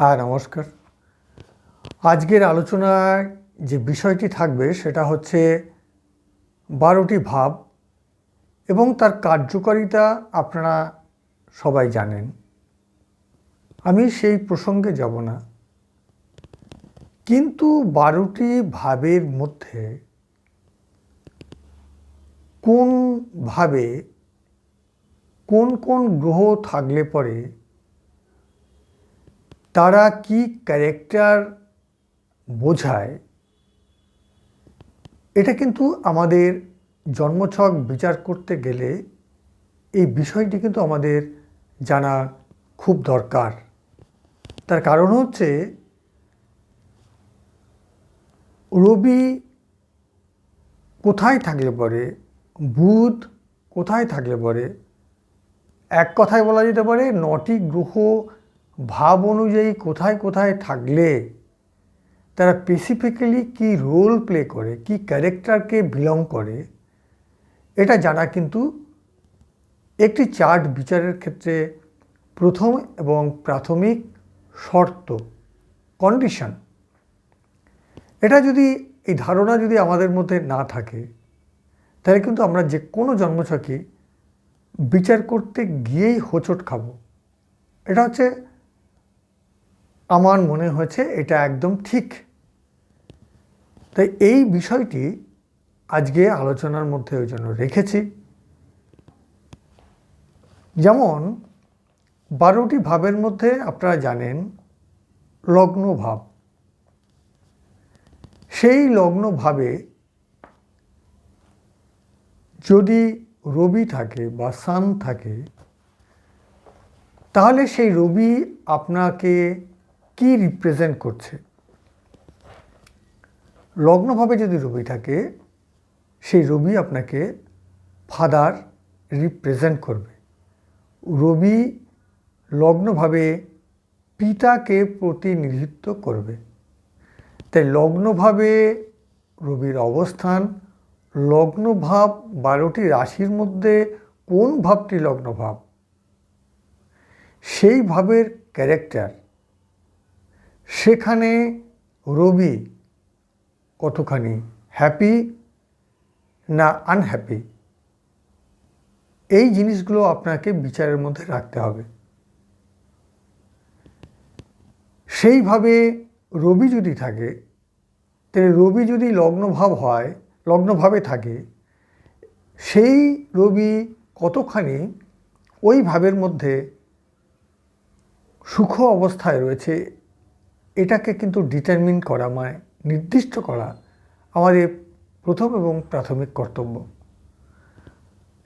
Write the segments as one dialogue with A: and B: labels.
A: হ্যাঁ নমস্কার। আজকের আলোচনায় যে বিষয়টি থাকবে সেটা হচ্ছে বারোটি ভাব এবং তার কার্যকারিতা আপনারা সবাই জানেন। আমি সেই প্রসঙ্গে যাব না। কিন্তু বারোটি ভাবের মধ্যে কোন ভাবে কোন কোন গ্রহ থাকলে পরে তারা কি ক্যারেক্টার বোঝায়, এটা কিন্তু আমাদের জন্মছক বিচার করতে গেলে এই বিষয়টি কিন্তু আমাদের জানা খুব দরকার। তার কারণ হচ্ছে রবি কোথায় থাকলে পরে, বুধ কোথায় থাকলে পরে, এক কথায় বলা যেতে পারে নটি গ্রহ ভাব অনুযায়ী কোথায় কোথায় থাকলে তারা স্পেসিফিক্যালি কি রোল প্লে করে, কি ক্যারেক্টারকে বিলং করে, এটা জানা কিন্তু একটি চার্ট বিচারের ক্ষেত্রে প্রথম এবং প্রাথমিক শর্ত কন্ডিশন এটা যদি, এই ধারণা যদি আমাদের মধ্যে না থাকে, তাহলে কিন্তু আমরা যে কোনো জন্মছকে বিচার করতে গিয়েই হোঁচট খাব। এটা হচ্ছে আমার মনে হয়েছে এটা একদম ঠিক। তাই এই বিষয়টি আজকে আলোচনার মধ্যে ওই জন্য রেখেছি। যেমন, বারোটি ভাবের মধ্যে আপনারা জানেন, লগ্ন ভাব। সেই লগ্ন ভাবে যদি রবি থাকে বা সান থাকে, তাহলে সেই রবি আপনাকে কি রিপ্রেজেন্ট করছে? লগ্নভাবে যদি রবি থাকে, সেই রবি আপনাকে ফাদার রিপ্রেজেন্ট করবে। রবি লগ্নভাবে পিতাকে প্রতিনিধিত্ব করবে। তাই লগ্নভাবে রবির অবস্থান, লগ্নভাব বারোটি রাশির মধ্যে কোন ভাবটি লগ্নভাব? সেই ভাবের ক্যারেক্টার সেখানে রবি কতখানি হ্যাপি না আনহ্যাপি এই জিনিসগুলো আপনাকে বিচারের মধ্যে রাখতে হবে। সেইভাবে রবি যদি থাকে, তাহলে রবি যদি লগ্নভাব হয়, লগ্নভাবে থাকে, সেই রবি কতখানি ওই ভাবের মধ্যে সুখ অবস্থায় রয়েছে এটাকে কিন্তু ডিটারমিন করা মানে নির্দিষ্ট করা আমাদের প্রথম এবং প্রাথমিক কর্তব্য।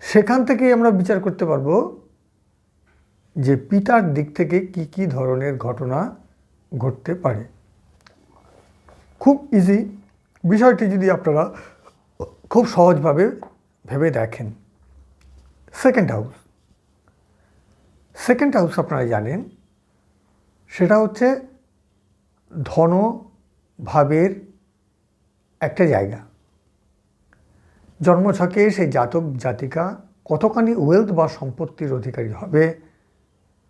A: সেখান থেকেই আমরা বিচার করতে পারব যে পিতার দিক থেকে কি কি ধরনের ঘটনা ঘটতে পারে। খুব ইজি বিষয়টি যদি আপনারা খুব সহজভাবে ভেবে দেখেন। সেকেন্ড হাউস সেকেন্ড হাউস আপনারা জানেন, সেটা হচ্ছে ধন ভাবের একটা জায়গা। জন্মছকে সেই জাতক জাতিকা কতখানি ওয়েলথ বা সম্পত্তির অধিকারী হবে,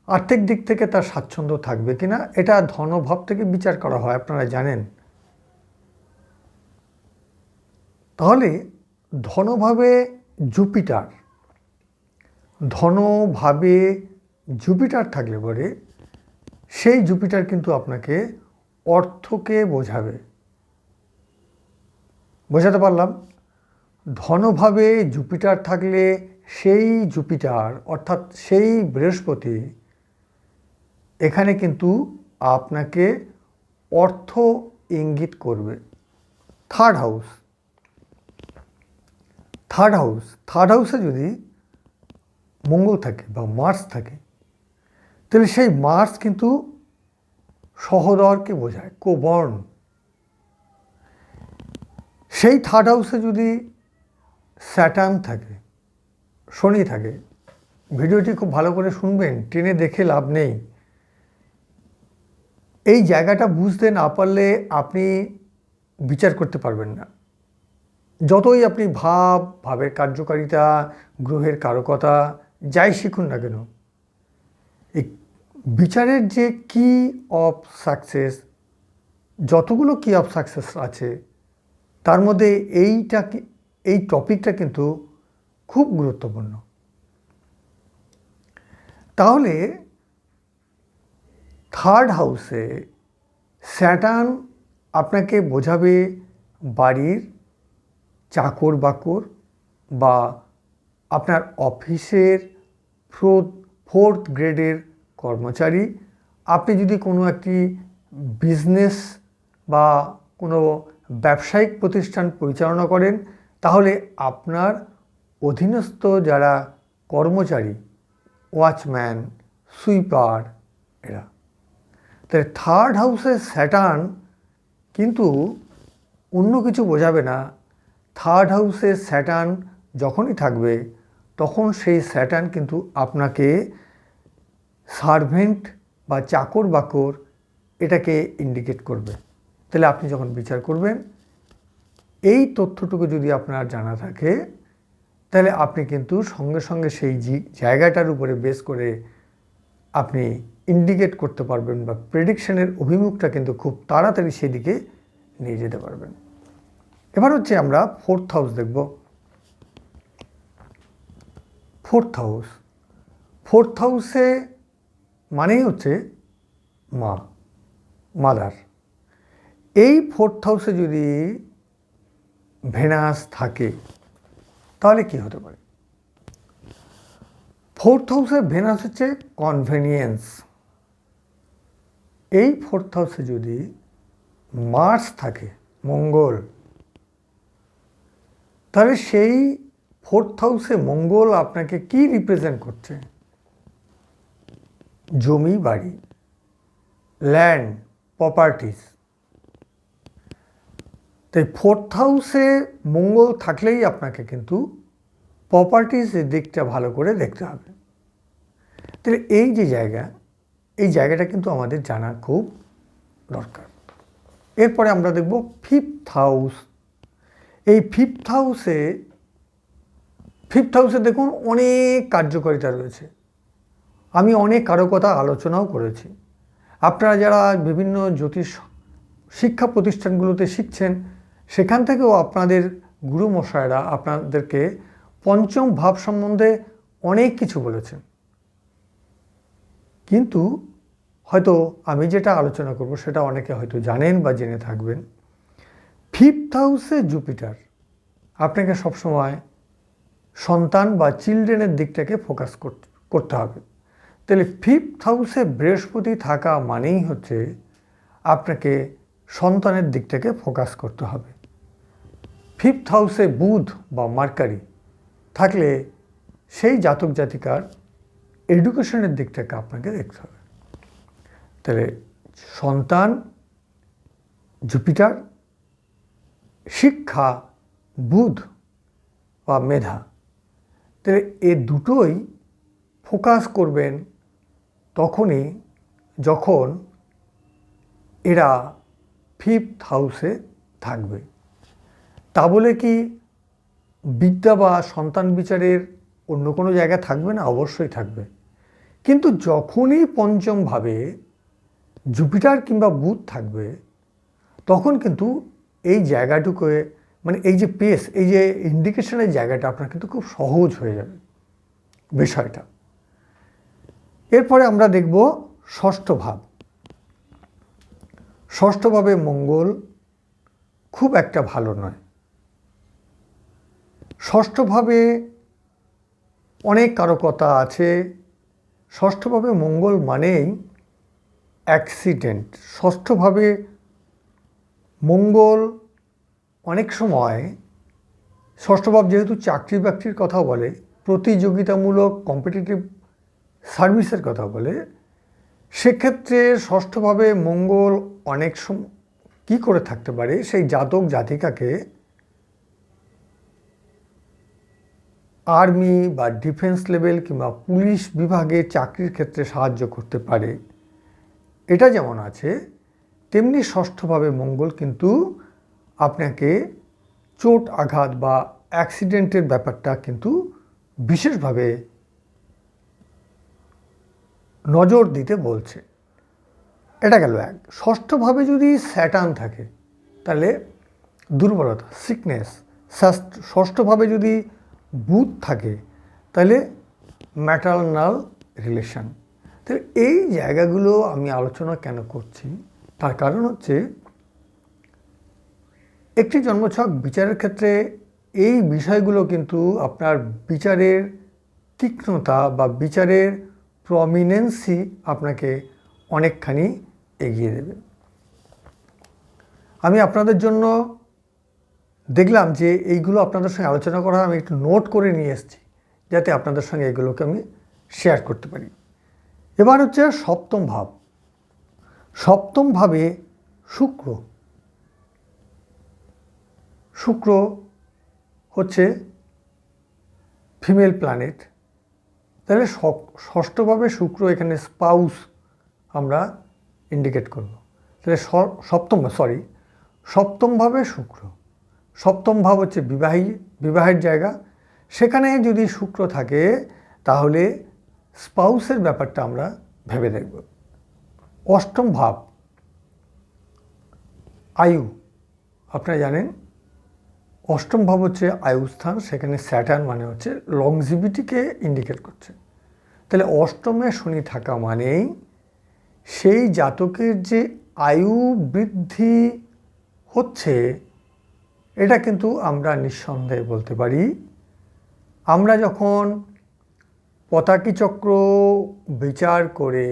A: আর্থিক দিক থেকে তার স্বাচ্ছন্দ্য থাকবে কিনা, এটা ধনভাব থেকে বিচার করা হয়, আপনারা জানেন। তাহলে ধনভাবে জুপিটার ধনভাবে জুপিটার থাকলে পরে সেই জুপিটার কিন্তু আপনাকে অর্থকে বোঝাবে। বোঝাতে পারলাম, ধনভাবে জুপিটার থাকলে সেই জুপিটার, অর্থাৎ সেই বৃহস্পতি, এখানে কিন্তু আপনাকে অর্থ ইঙ্গিত করবে। Third house third house third হাউসে যদি মঙ্গল থাকে বা মার্স থাকে, তাহলে সেই মার্স কিন্তু সহদরকে বোঝায়, কোবর্ণ। সেই থার্ড হাউসে যদি স্যাটার্ন থাকে, শনি থাকে, ভিডিওটি খুব ভালো করে শুনবেন, টেনে দেখে লাভ নেই। এই জায়গাটা বুঝতে না পারলে আপনি বিচার করতে পারবেন না। যতই আপনি ভাব, ভাবের কার্যকারিতা, গ্রহের কারকতা, যাই শিখুন না কেন এই বিচারের যে কি অফ সাকসেস যতগুলো কি অফ সাকসেস আছে, তার মধ্যে এইটা এই টপিকটা কিন্তু খুব গুরুত্বপূর্ণ। তাহলে থার্ড হাউসে স্যাটার্ন আপনাকে বোঝাবে বাড়ির চাকর বাকর বা আপনার অফিসের ফোর্থ গ্রেডের কর্মচারী, আপনি যদি কোনো একটি বিজনেস বা কোনো ব্যবসায়িক প্রতিষ্ঠান পরিচালনা করেন, তাহলে আপনার অধীনস্থ যারা কর্মচারী, ওয়াচম্যান, সুইপার, এরা তাহলে থার্ড হাউসের স্যাটার্ন, কিন্তু অন্য কিছু বোঝাবে না। থার্ড হাউসের স্যাটার্ন যখনই থাকবে, তখন সেই স্যাটার্ন কিন্তু আপনাকে সার্ভেন্ট বা চাকর বাকর এটাকে ইন্ডিকেট করবে। তাহলে আপনি যখন বিচার করবেন, এই তথ্যটুকু যদি আপনার জানা থাকে, তাহলে আপনি কিন্তু সঙ্গে সঙ্গে সেই জায়গাটার উপরে বেস করে আপনি ইন্ডিকেট করতে পারবেন বা প্রেডিকশনের অভিমুখটা কিন্তু খুব তাড়াতাড়ি সেদিকে নিয়ে যেতে পারবেন। এবার হচ্ছে আমরা ফোর্থ হাউস দেখব। ফোর্থ হাউস ফোর্থ হাউসে মানেই হচ্ছে মা মাদার এই ফোর্থ হাউসে যদি ভেনাস থাকে, তাহলে কি হতে পারে? ফোর্থ হাউসে ভেনাস হচ্ছে কনভেনিয়েন্স এই ফোর্থ হাউসে যদি মার্স থাকে, মঙ্গল, তাহলে সেই ফোর্থ হাউসে মঙ্গল আপনাকে কি রিপ্রেজেন্ট করছে? জমি, বাড়ি ল্যান্ড প্রপার্টিস তাই ফোর্থ হাউসে মঙ্গল থাকলেই আপনাকে কিন্তু প্রপার্টিস দিকটা ভালো করে দেখতে হবে। তাহলে এই যে জায়গা, এই জায়গাটা কিন্তু আমাদের জানা খুব দরকার। এরপরে আমরা দেখব ফিফথ হাউস এই ফিফথ হাউসে ফিফথ হাউসে দেখুন অনেক কার্যকারিতা রয়েছে। আমি অনেক কারও কথা আলোচনাও করেছি। আপনারা যারা বিভিন্ন জ্যোতিষ শিক্ষা প্রতিষ্ঠানগুলোতে শিখছেন, সেখান থেকেও আপনাদের গুরু মশাইরা আপনাদেরকে পঞ্চম ভাব সম্বন্ধে অনেক কিছু বলেছেন। কিন্তু হয়তো আমি যেটা আলোচনা করব সেটা অনেকে হয়তো জানেন বা জেনে থাকবেন। ফিফথ হাউসে জুপিটার আপনাকে সবসময় সন্তান বা চিলড্রেনের দিকটাকে ফোকাস করতে হবে। তাহলে ফিফথ হাউসে বৃহস্পতি থাকা মানেই হচ্ছে আপনাকে সন্তানের দিকটাকে ফোকাস করতে হবে। ফিফথ হাউসে বুধ বা মার্কারি থাকলে সেই জাতক জাতিকার এডুকেশনের দিকটাকে আপনাকে দেখতে হবে। তাহলে সন্তান জুপিটার শিক্ষা, বুধ বা মেধা, তাহলে এ দুটোই ফোকাস করবেন তখনই যখন এরা ফিফথ হাউসে থাকবে। তা বলে কি বিদ্যা বা সন্তান বিচারের অন্য কোনো জায়গা থাকবে না? অবশ্যই থাকবে। কিন্তু যখনই পঞ্চমভাবে জুপিটার কিংবা বুধ থাকবে, তখন কিন্তু এই জায়গাটুকুয়ে মানে এই যে পেস এই যে ইন্ডিকেশনের জায়গাটা আপনার কিন্তু খুব সহজ হয়ে যাবে বিষয়টা। এরপরে আমরা দেখব ষষ্ঠ ভাব। ষষ্ঠভাবে মঙ্গল খুব একটা ভালো নয়। ষষ্ঠভাবে অনেক কারকতা আছে। ষষ্ঠভাবে মঙ্গল মানেই অ্যাক্সিডেন্ট ষষ্ঠভাবে মঙ্গল অনেক সময় ষষ্ঠভাব যেহেতু চাকরি বাকরির কথা বলে, প্রতিযোগিতামূলক কম্পিটিটিভ সার্ভিসের কথা বলে, সেক্ষেত্রে ষষ্ঠভাবে মঙ্গল অনেক সম, কী করে থাকতে পারে? সেই জাতক জাতিকাকে আর্মি বা ডিফেন্স লেভেল কিংবা পুলিশ বিভাগে চাকরির ক্ষেত্রে সাহায্য করতে পারে। এটা যেমন আছে, তেমনি ষষ্ঠভাবে মঙ্গল কিন্তু আপনাকে চোট আঘাত বা অ্যাক্সিডেন্টের ব্যাপারটা কিন্তু বিশেষভাবে নজর দিতে বলছে। এটা গেল এক। ষষ্ঠভাবে যদি স্যাটান থাকে, তাহলে দুর্বলতা সিকনেস ষষ্ঠভাবে যদি বুথ থাকে, তাহলে ম্যাটারনাল রিলেশন তাহলে এই জায়গাগুলো আমি আলোচনা কেন করছি? তার কারণ হচ্ছে, একটি জন্মছক বিচারের ক্ষেত্রে এই বিষয়গুলো কিন্তু আপনার বিচারের তীক্ষ্ণতা বা বিচারের প্রমিনেন্সি আপনাকে অনেকখানি এগিয়ে দেবে। আমি আপনাদের জন্য দেখলাম যে এইগুলো আপনাদের সঙ্গে আলোচনা করা আমি একটু নোট করে নিয়ে এসেছি, যাতে আপনাদের সঙ্গে এগুলোকে আমি শেয়ার করতে পারি। এবার হচ্ছে সপ্তম ভাব। সপ্তম ভাবে শুক্র। শুক্র হচ্ছে ফিমেল প্ল্যানেট তাহলে ষষ্ঠভাবে শুক্র এখানে স্পাউস আমরা ইন্ডিকেট করব। তাহলে সপ্তম সরি সপ্তমভাবে শুক্র। সপ্তম ভাব হচ্ছে বিবাহী, বিবাহের জায়গা। সেখানে যদি শুক্র থাকে, তাহলে স্পাউসের ব্যাপারটা আমরা ভেবে দেখব। অষ্টম ভাব, আয়ু, আপনারা জানেন? অষ্টম ভাব হচ্ছে আয়ুস্থান সেখানে স্যাটার্ন মানে হচ্ছে লংজিভিটিকে ইন্ডিকেট করছে। তাহলে অষ্টমে শনি থাকা মানেই সেই জাতকের যে আয়ু বৃদ্ধি হচ্ছে, এটা কিন্তু আমরা নিঃসন্দেহে বলতে পারি। আমরা যখন পতাকি চক্র বিচার করে,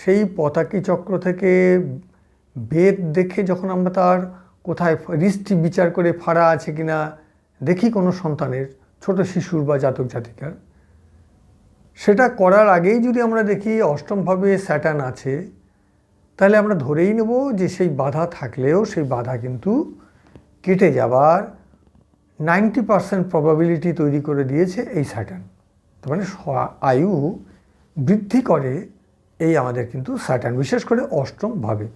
A: সেই পতাকি চক্র থেকে বেদ দেখে যখন আমরা তার কোথায় হৃষ্টি বিচার করে ফাড়া আছে কিনা, দেখি কোনো সন্তানের, ছোট শিশুর বা জাতক জাতিকার। সেটা করার আগেই যদি আমরা দেখি অষ্টমভাবে স্যাটান আছে, তাহলে আমরা ধরেই নেব যে সেই বাধা থাকলেও সেই বাধা কিন্তু কেটে যাবার নাইনটি পারসেন্ট প্রবাবিলিটি তৈরি করে দিয়েছে এই স্যাটান তার মানে আয়ু বৃদ্ধি করে এই আমাদের কিন্তু স্যাটান বিশেষ করে অষ্টম ভাবে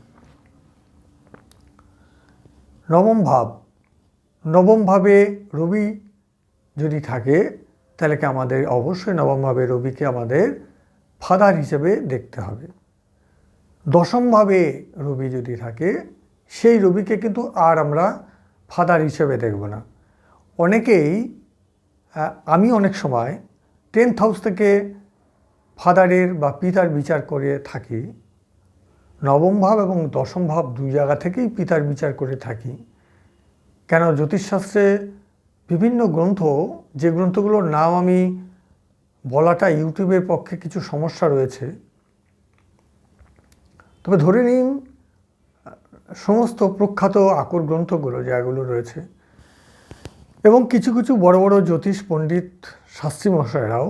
A: নবম ভাব। নবম ভাবে রবি যদি থাকে, তাহলে কি আমাদের, অবশ্যই নবমভাবে রবিকে আমাদের ফাদার হিসেবে দেখতে হবে। দশমভাবে রবি যদি থাকে, সেই রবিকে কিন্তু আর আমরা ফাদার হিসেবে দেখব না। অনেকেই আমি অনেক সময় টেন্থ হাউস থেকে ফাদারের বা পিতার বিচার করে থাকি। নবম ভাব এবং দশম ভাব দুই জায়গা থেকেই পিতার বিচার করে থাকি। কেন জ্যোতিষশাস্ত্রে বিভিন্ন গ্রন্থ, যে গ্রন্থগুলোর নাম আমি বলাটা ইউটিউবের পক্ষে কিছু সমস্যা রয়েছে। তবে ধরে নিন, সমস্ত প্রখ্যাত আকর গ্রন্থগুলো যেগুলো রয়েছে। এবং কিছু কিছু বড় বড় জ্যোতিষ পণ্ডিত শাস্ত্রী মশাইরাও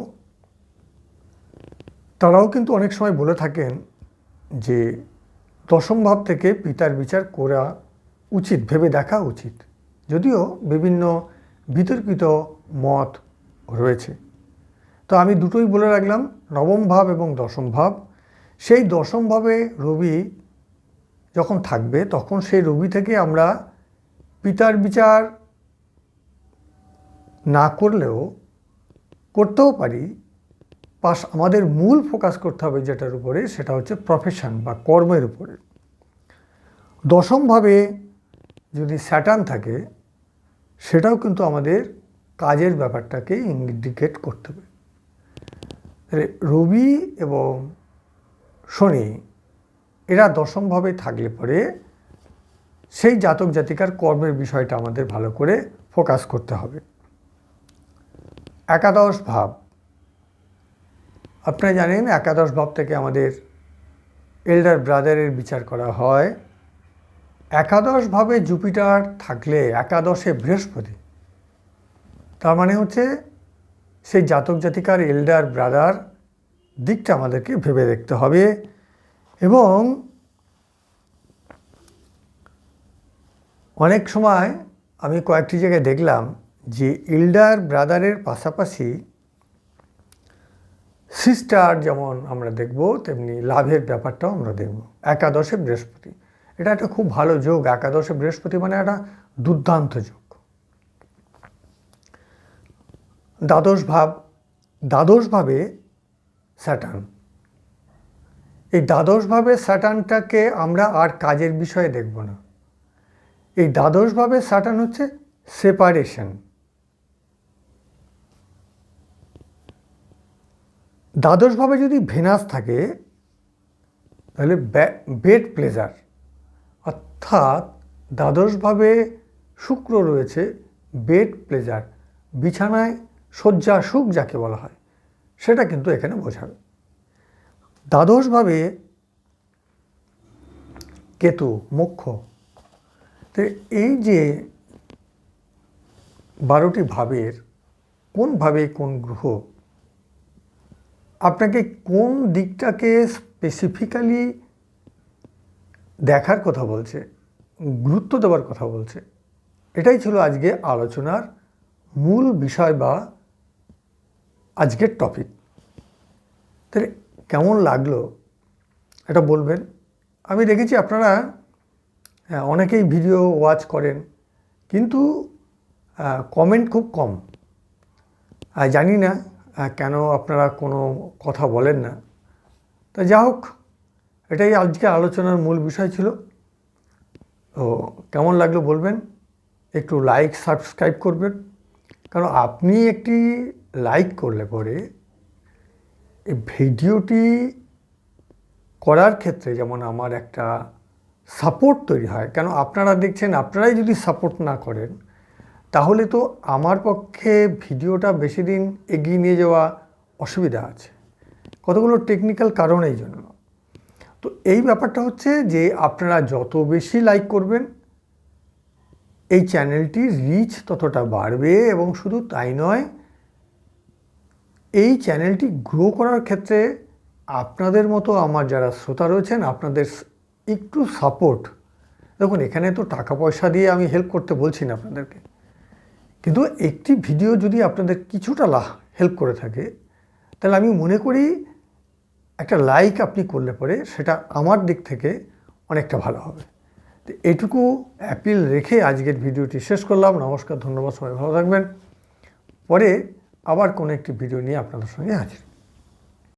A: তারাও কিন্তু অনেক সময় বলে থাকেন যে দশম ভাব থেকে পিতার বিচার করা উচিত, ভেবে দেখা উচিত। যদিও বিভিন্ন বিতর্কিত মত রয়েছে। তো আমি দুটোই বলে রাখলাম, নবম ভাব এবং দশম ভাব। সেই দশম ভাবে রবি যখন থাকবে, তখন সেই রবি থেকে আমরা পিতার বিচার না করলেও, করতেও পারি। পাশ আমাদের মূল ফোকাস করতে হবে যেটার উপরে, সেটা হচ্ছে প্রফেশন বা কর্মের উপরে। দশমভাবে যদি স্যাটার্ন থাকে, সেটাও কিন্তু আমাদের কাজের ব্যাপারটাকে ইন্ডিকেট করতে হবে। রবি এবং শনি, এরা দশমভাবে থাকলে পরে সেই জাতক জাতিকার কর্মের বিষয়টা আমাদের ভালো করে ফোকাস করতে হবে। একাদশ ভাব আপনারা জানেন একাদশ ভাব থেকে আমাদের এল্ডার ব্রাদারের বিচার করা হয়। একাদশভাবে জুপিটার থাকলে একাদশে বৃহস্পতি। তার মানে হচ্ছে সেই জাতক জাতিকার এল্ডার ব্রাদার দিকটা আমাদেরকে ভেবে দেখতে হবে এবং অনেক সময় আমি কয়েকটি জায়গায় দেখলাম যে এল্ডার ব্রাদারের পাশাপাশি সিস্টার যেমন আমরা দেখব, তেমনি লাভের ব্যাপারটাও আমরা দেখব। একাদশে বৃহস্পতি। এটা একটা খুব ভালো যোগ। একাদশে বৃহস্পতি মানে একটা দুর্দান্ত যোগ। দ্বাদশ ভাব, দ্বাদশ ভাবে স্যাটার্ন। এই দ্বাদশভাবে স্যাটার্নটাকে আমরা আর কাজের বিষয়ে দেখব না। এই দ্বাদশভাবে স্যাটার্ন হচ্ছে সেপারেশন। দ্বাদশভাবে যদি ভেনাস থাকে, তাহলে বেড প্লেজার। অর্থাৎ দ্বাদশভাবে শুক্র রয়েছে, বেড প্লেজার। বিছানায় শয্যা সুখ যাকে বলা হয়, সেটা কিন্তু এখানে বোঝাবে। দ্বাদশভাবে কেতু, মুখ্য। তো এই যে বারোটি ভাবের, কোন ভাবে কোন গ্রহ আপনাকে কোন দিকটাকে স্পেসিফিক্যালি দেখার কথা বলছে গুরুত্ব দেওয়ার কথা বলছে এটাই ছিল আজকে আলোচনার মূল বিষয় বা আজকের টপিক তাহলে কেমন লাগল এটা বলবেন? আমি দেখেছি আপনারা হ্যাঁ, অনেকেই ভিডিও ওয়াচ করেন কিন্তু কমেন্ট খুব কম। জানি না কেন আপনারা কোনো কথা বলেন না? তা যা হোক, এটাই আজকে আলোচনার মূল বিষয় ছিল। তো কেমন লাগল বলবেন? একটু লাইক সাবস্ক্রাইব করবেন। কারণ আপনি একটি লাইক করলে পরে এই ভিডিওটি করার ক্ষেত্রে যেমন আমার একটা সাপোর্ট তৈরি হয়। কেন আপনারা দেখছেন, আপনারাই যদি সাপোর্ট না করেন তাহলে তো আমার পক্ষে ভিডিওটা বেশি দিন এগিয়ে নিয়ে যাওয়া অসুবিধা আছে। কতগুলো টেকনিক্যাল কারণ এই জন্য। তো এই ব্যাপারটা হচ্ছে যে আপনারা যত বেশি লাইক করবেন, এই চ্যানেলটির রিচ ততটা বাড়বে এবং শুধু তাই নয়, এই চ্যানেলটি গ্রো করার ক্ষেত্রে আপনাদের মতো আমার যারা শ্রোতা রয়েছেন, আপনাদের একটু সাপোর্ট দেখুন, এখানে তো টাকা পয়সা দিয়ে আমি হেল্প করতে বলছি না আপনাদেরকে। কিন্তু একটি ভিডিও যদি আপনাদের কিছুটা লা হেল্প করে থাকে, তাহলে আমি মনে করি একটা লাইক আপনি করলে পরে সেটা আমার দিক থেকে অনেকটা ভালো হবে। তো এটুকু অ্যাপিল রেখে আজকের ভিডিওটি শেষ করলাম। নমস্কার, ধন্যবাদ, সবাই ভালো থাকবেন। পরে আবার কোনো একটি ভিডিও নিয়ে আপনাদের সঙ্গে হাজির